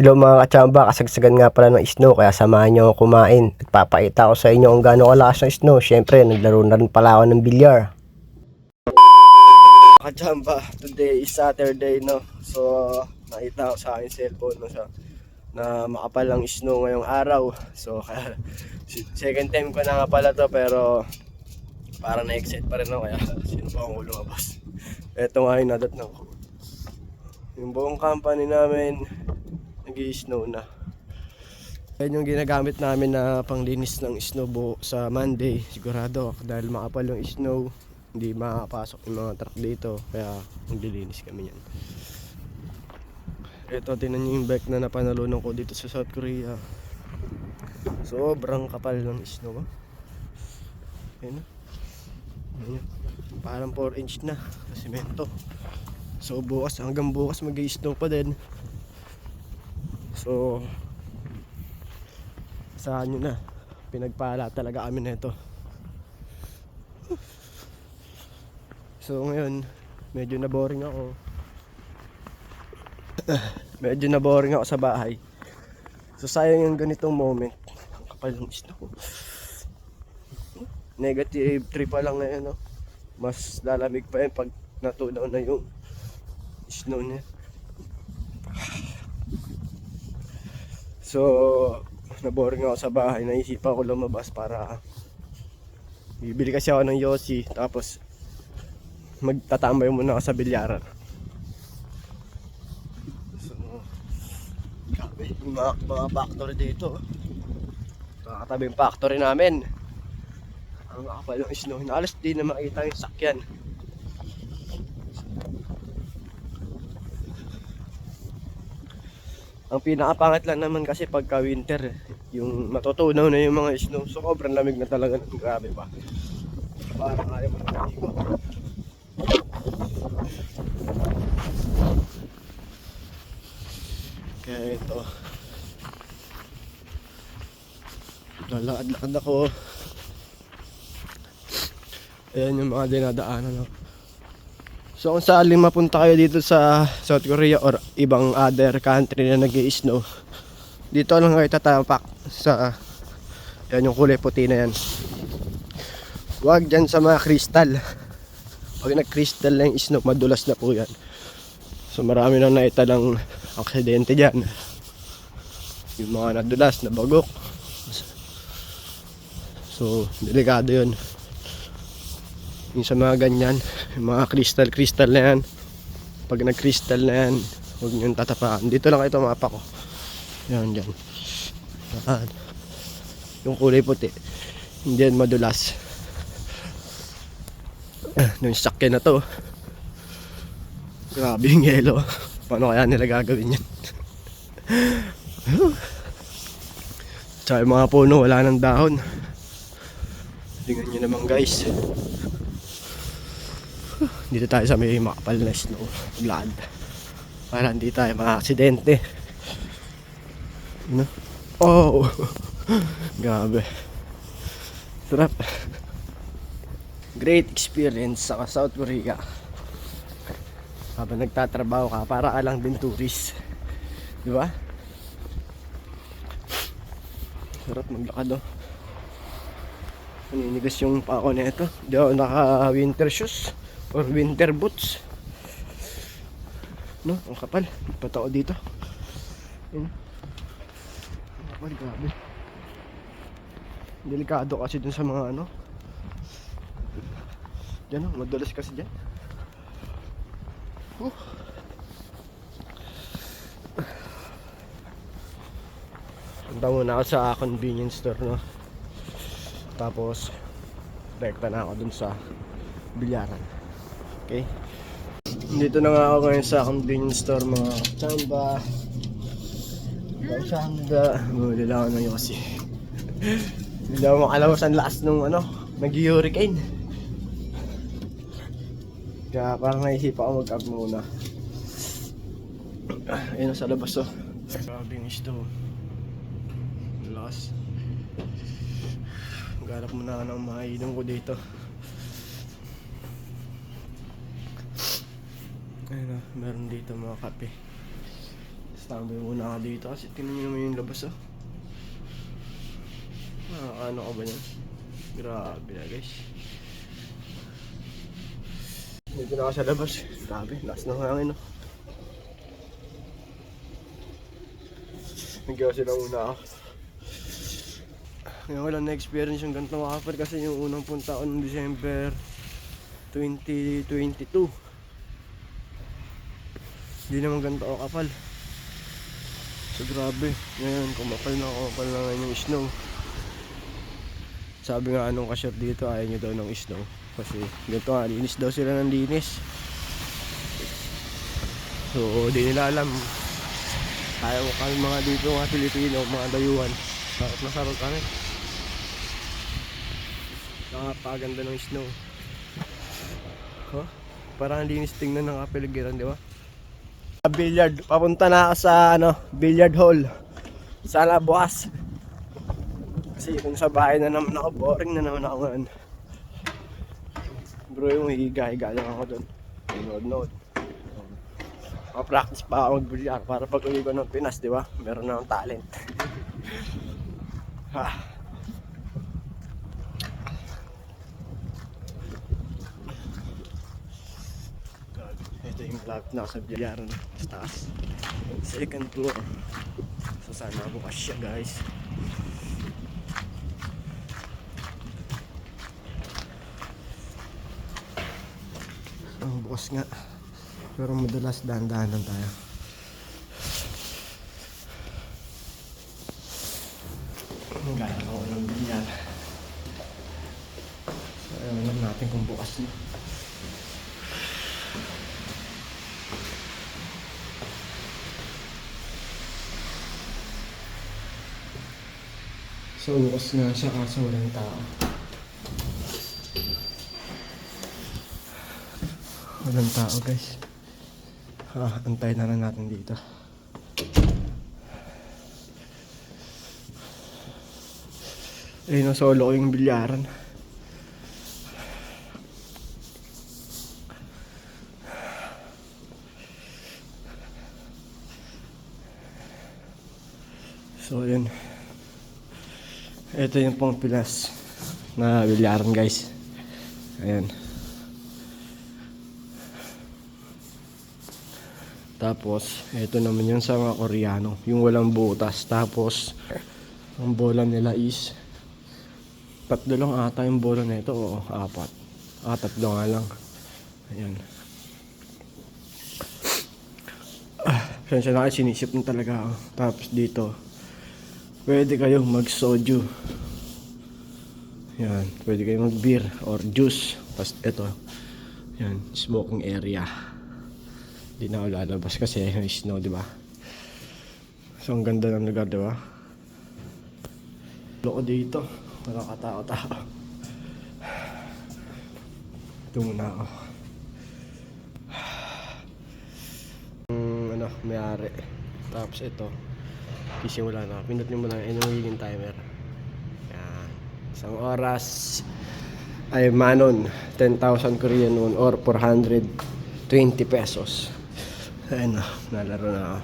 Hello mga kachamba, kasagsagan nga pala ng snow kaya samahan nyo kumain at papakita ko sa inyo kung gaano kalakas ng snow. Siyempre, naglaro na rin pala ako ng bilyar. Kachamba, today is Saturday no. So, nakita ko sa akin cellphone no, sa, na makapal ang snow ngayong araw. So, kaya second time ko na nga pala to pero parang na-excite pa rin ako kaya sino pa akong lumabas. Ito nga yung nadat ng yung buong company namin nag snow na. Yan yung ginagamit namin na panglinis ng snow buo sa Monday. Sigurado dahil makapal yung snow, hindi makapasok yung mga truck dito. Kaya maglilinis kami yan. Ito, tinan nyo yung bike na napanalunan ko dito sa South Korea. Sobrang kapal ng snow. Ayun na. Ayun. Parang 4 inch na. Semento. So bukas, hanggang bukas mag-snow pa din. So, saan nyo na. Pinagpala talaga kami nito. So ngayon, medyo na boring ako. medyo na boring ako sa bahay. So sayang yung ganitong moment. Ang kapal ng snow. Negative 3 pa lang ngayon, no? Mas lalamig pa yun pag natunaw na yung snow niya. So, naboring ako sa bahay. Naisipan ko lumabas para bibili kasi ako ng Yossi. Tapos, magtatambay muna ako sa bilyaran. So, grabe. Yung mga, mga factory dito. Kakatabi yung factory namin. Ang makapal yung snow. Halos di na makita yung sakyan. Ang pinakapangit lang naman kasi pagka winter, yung matutunaw na yung mga snow. So, sobrang lamig na talaga. Grabe pa. Parang ayaw mo na. Kaya ito. Lalakad-lakad ako. Ayan yung mga dinadaanan ako. So kung saan mapunta kayo dito sa South Korea or ibang other country na nag snow dito lang kayo tatapak sa yan yung kulay puti na yan. Huwag dyan sa mga kristal pag nag crystal na yung snow madulas na po yan. So marami na naita ng aksidente dyan. Yung mga nadulas na bagok so delikado yun yung sa mga ganyan yung mga crystal crystal na yan. Pag nag crystal na yan huwag nyo tatapakan dito lang ito mapa ko. Yan dyan. Yan. yung kulay puti hindi yan madulas. Yung sakyan na to. Grabe yung yelo. Paano kaya nila gagawin yan? Tsaka mga puno wala ng dahon. Tingnan nyo naman guys dito tayo sa may makapal na snow glad para hindi tayo mga-aksidente no? oh! Grabe. Sarap. Great experience sa South Korea. Habang nagtatrabaho ka para ka lang din tourist. Di ba? Sarap maglakad oh. Naninigas yung pa ako nito di ako naka winter shoes or winter boots. No ang kapal. Patao dito. Yun ang kapal grabe. Delikado kasi dun sa mga ano. Dyan oh madulas kasi dyan uh. punta muna ako sa convenience store no? Tapos rekta na ako dun sa bilyaran Okay. Dito na nga ako ngayon sa convenience store mga chamba. Chamba. Bumili lang ako ng Yossi. Hindi ako makalawas lakas nung ano, nag-hurricane. Kaya parang naisip ako mag-up muna. Ayun sa labas oh. Grabe yung isdo. Lakas. Maghanap muna ako ng mainom ko dito. Ayun na, meron dito mga kape. Tambay muna ako dito kasi tingnan nyo naman yung labas oh. Ah, ano ka ba yan? Grabe na guys. Dito na ako sa labas. Grabe, lakas ng hangin oh. Nagyawa sila muna ako. Ngayon wala na-experience yung ganitong kapal kasi yung unang punta ko noong December 2022. Hindi naman ganito ako kapal. So grabe, ngayon kumapal na kumapal na ngayon yung snow. Sabi nga anong kasyot dito ayaw nyo daw ng snow. Kasi ganito nga, linis daw sila ng linis. So di nila alam. Ayaw kami mga dito mga Pilipino, mga dayuhan. Sarap na sarap kami. Nakapaganda ng snow. Huh? Parang ang linis tingnan ng kapiligiran, di ba? Billiard. Papunta na ako sa ano, billiard hall. Sana bukas. Kasi kung sa bahay na naman ako, boring na naman ako ngayon. Bro, yung higa-higa lang ako doon. Nood-nood. practice pa ako mag-billiard para pag uwi ko ng Pinas, di ba? Meron na akong talent. ha. Vlog na sa bilyaran taas. Second floor. So sana bukas siya guys. Ang bukas nga. Pero madalas dahan-dahan lang tayo. Gaya ko ng bilyar. So lang natin kung bukas na. So, bukas nga siya kaso walang tao. Walang tao guys. Ah, antay na lang natin dito. Ayun solo ko yung bilyaran. So, yun. Ito yung pang Pilas na bilyaran guys. Ayan. Tapos, ito naman yung sa mga Koreano. Yung walang butas. Tapos, ang bola nila is tatlo lang ata yung bola na ito. Oo, apat. Ah, tatlo nga lang. Ayan. Ah, Sensya na sinisip na talaga ako. Tapos dito, pwede kayong mag-soju. Yan, pwede kayong mag-beer or juice. Tapos ito, yan, smoking area. Hindi na ako lalabas kasi may snow, di ba? So, ang ganda ng lugar, di ba? Loko dito. Wala katao-tao. Ito muna ako. Ang ano, may-ari. Tapos ito, Isimula na. Pindot nyo muna yung magiging timer. Yan. Isang oras ay manon 10,000 Korean won or 420 pesos. Ayun na, nalaro na ako.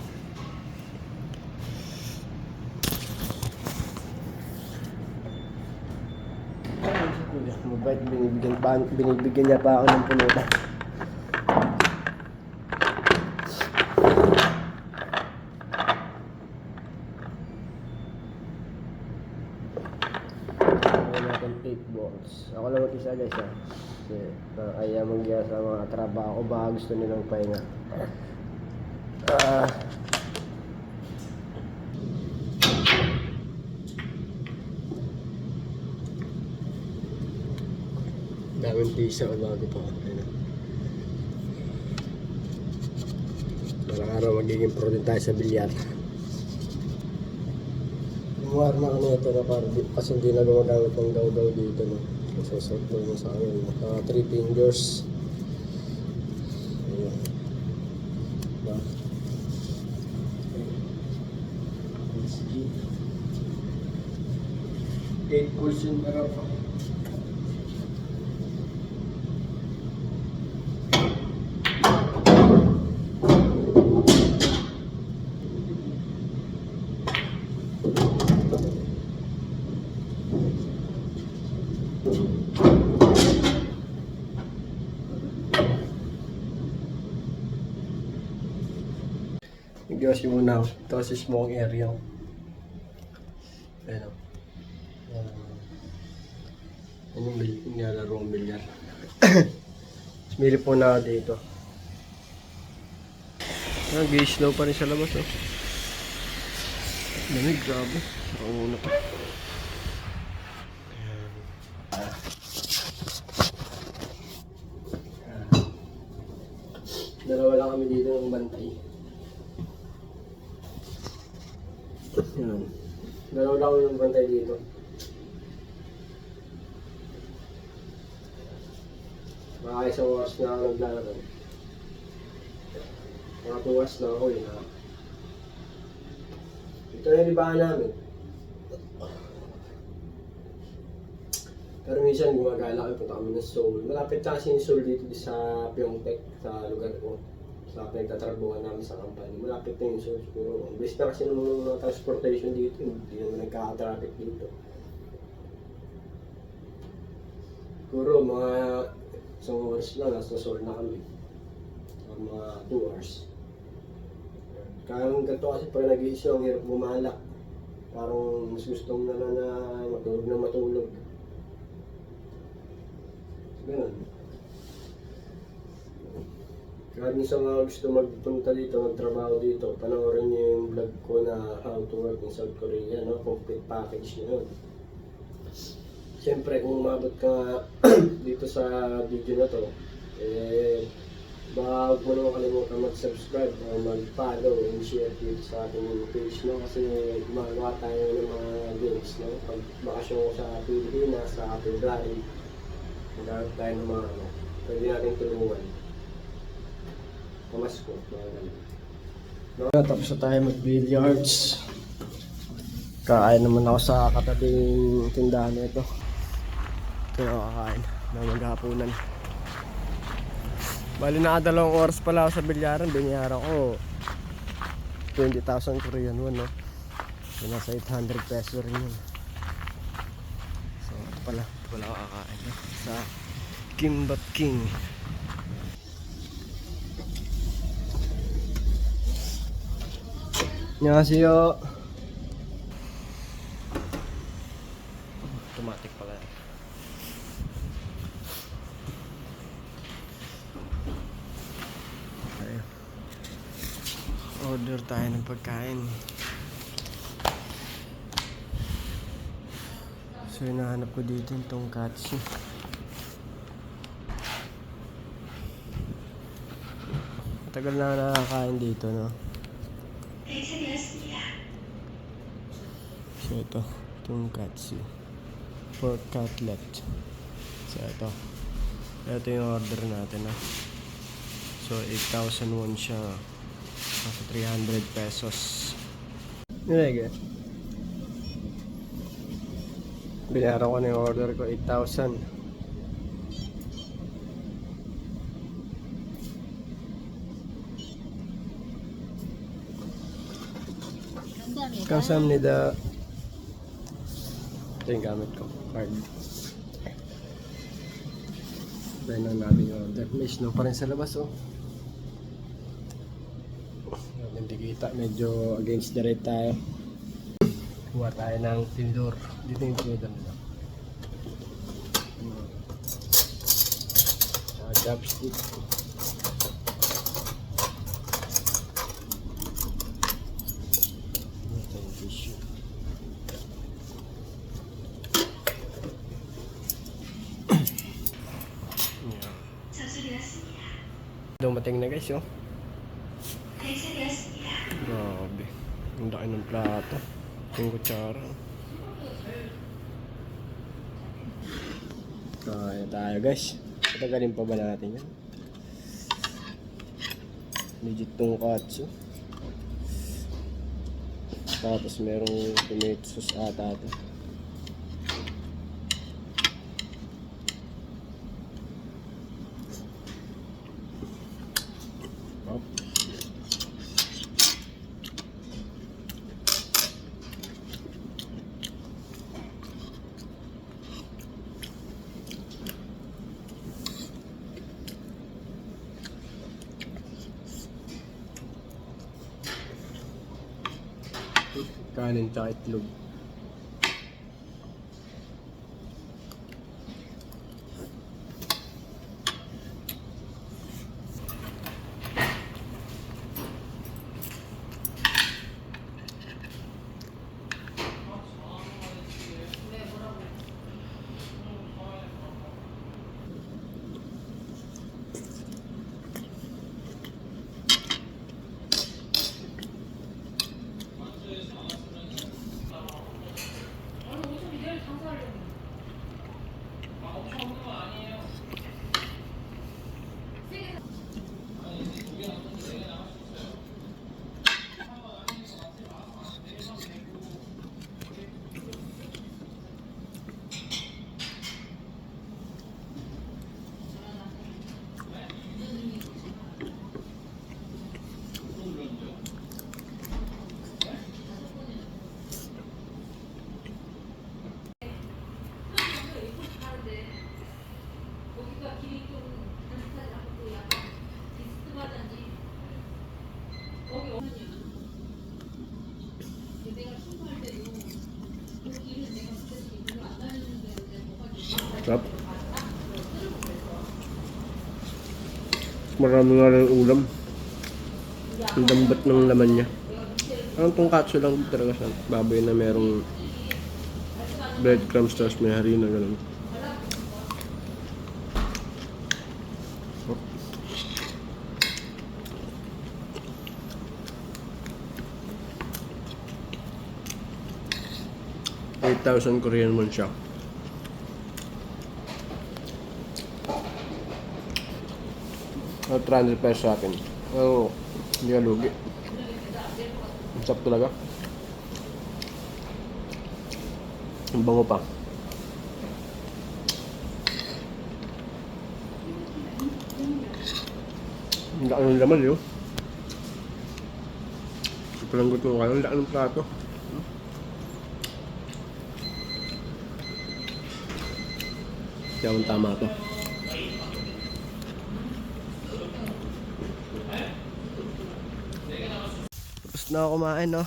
Mabait, binibigyan, binibigyan niya pa ako ng punutan. Ako natin 8 balls. Ako lang mag-isa guys ha. Kasi parang ayaw magya sa mga trabaho baka gusto nilang pahinga. Ah. daming pisa o bago pa. Malang araw magiging pro tayo sa bilyar. Umuwar na kami ito na para di, kasi hindi na gumagamit ng daw-daw dito. No? Masasot mo sa akin. Uh, three fingers. Ayun. Diba? Eight cushion pero Nag-yosi muna ako. Ito kasi smoke area. Ayan o. Ayan. Yan yung nilalaro ang bilyar. Smili po na dito. Ah, gay slow pa rin sa labas oh. Lamig, grabe. Ang una pa. Dalawa lang kami dito ng bantay. Yan. Dalawa lang kami ng bantay dito. Mga isang oras na ako naglalaro. Mga two hours na ako eh. Na. Ito na yung libangan namin. Pero minsan gumagala kami, punta kami ng Seoul. Malapit kasi yung Seoul dito sa Pyeongtaek, sa lugar ko. Sa pinagtatrabuhan namin sa company. Malapit na yung Seoul. Siguro, ang best na kasi ng mga transportation dito, hindi naman nagkaka-traffic dito. Siguro, mga isang oras lang, nasa Seoul na kami. Or mga 2 hours. Kaya ang ganito kasi pag nag-iisyo, ang hirap bumalak. Parang mas gustong na na, na matulog na matulog. Ganun. Kaya minsan nga gusto magpunta dito, magtrabaho dito, panoorin niyo yung vlog ko na how to work in South Korea, no? Complete package na yun. Siyempre, kung umabot ka dito sa video na to, eh, baka huwag mo naman kalimutan mag-subscribe o mag-follow and share dito sa ating page, no? Kasi gumagawa tayo ng mga games, no? Pag bakasyon ko sa Pilipinas, sa Apple Drive, Maghanap tayo ng mga ano, pwede natin tulungan. Pamasko, mga ganun. No, tapos na tayo mag-billiards. Kakain naman ako sa katabing tindahan nito. Ito yung kakain na maghapunan. Bali nakadalawang oras pala ako sa bilyaran. Binayaran ko 20,000 Korean won, no? So, nasa 800 peso rin yun. So, ito pala. Ito pala ako kakain no? sa Kimbat King. 안녕하세요. Automatic pala. Okay. Order tayo ng pagkain. So hinahanap ko dito yung tongkatsu. Tagal na nakakain dito, no? ito, tongkatsu. Pork cutlet. So ito. Ito yung order natin, no? So 8,000 won siya. Nasa 300 pesos. Nilagay. Binayaran ko na yung order ko, 8,000. 감사합니다. Ito yung gamit ko, card. Tayo na namin yung order. May snow pa rin sa labas, oh. Hindi kita, medyo against the rate tayo. Kuha tayo ng tinidor. Dito yung tinidor nila. Uh, chopstick. Ito yung tissue. Yeah. Dumating na guys, oh. Grabe. Ang laki ng plato. Yung kutsara. Kaya tayo guys. Patagalin pa ba natin yan? Legit tong katsu. Tapos merong tomato sauce ata ito. Kanin tsaka itlog. Marami nga rin ulam. Ang dambat ng laman niya. Parang tongkatsu lang talaga sa baboy na merong breadcrumbs tapos may harina ganun. Eight thousand Korean won siya. Uh, 300 pesos sa akin. Pero, hindi ka lugi. Ang sarap talaga. Ang bango pa. Ang laki ng laman yun. Palanggot mo kayo, ang laki ng plato. Kaya tama to. Na ako kumain, no?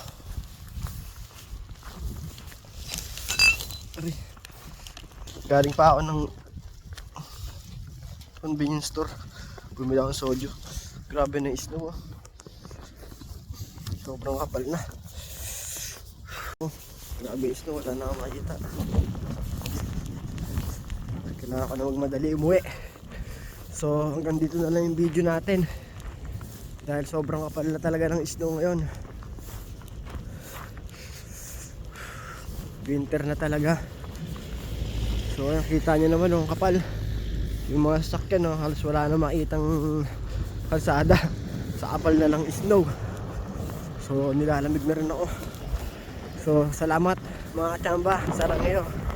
Aray. Galing pa ako ng convenience store. Bumili ako ng soju. Grabe na isno, oh. Sobrang kapal na. Oh, grabe isno, wala na ako makita. Kailangan ko na magmadali umuwi. So, hanggang dito na lang yung video natin. Dahil sobrang kapal na talaga ng snow ngayon. Winter na talaga. So nakita nyo naman yung kapal. Yung mga sasakyan no, halos wala na makitang kalsada. Sa kapal na ng snow. So nilalamig na rin ako. So salamat mga kachamba. Sarang ngayon.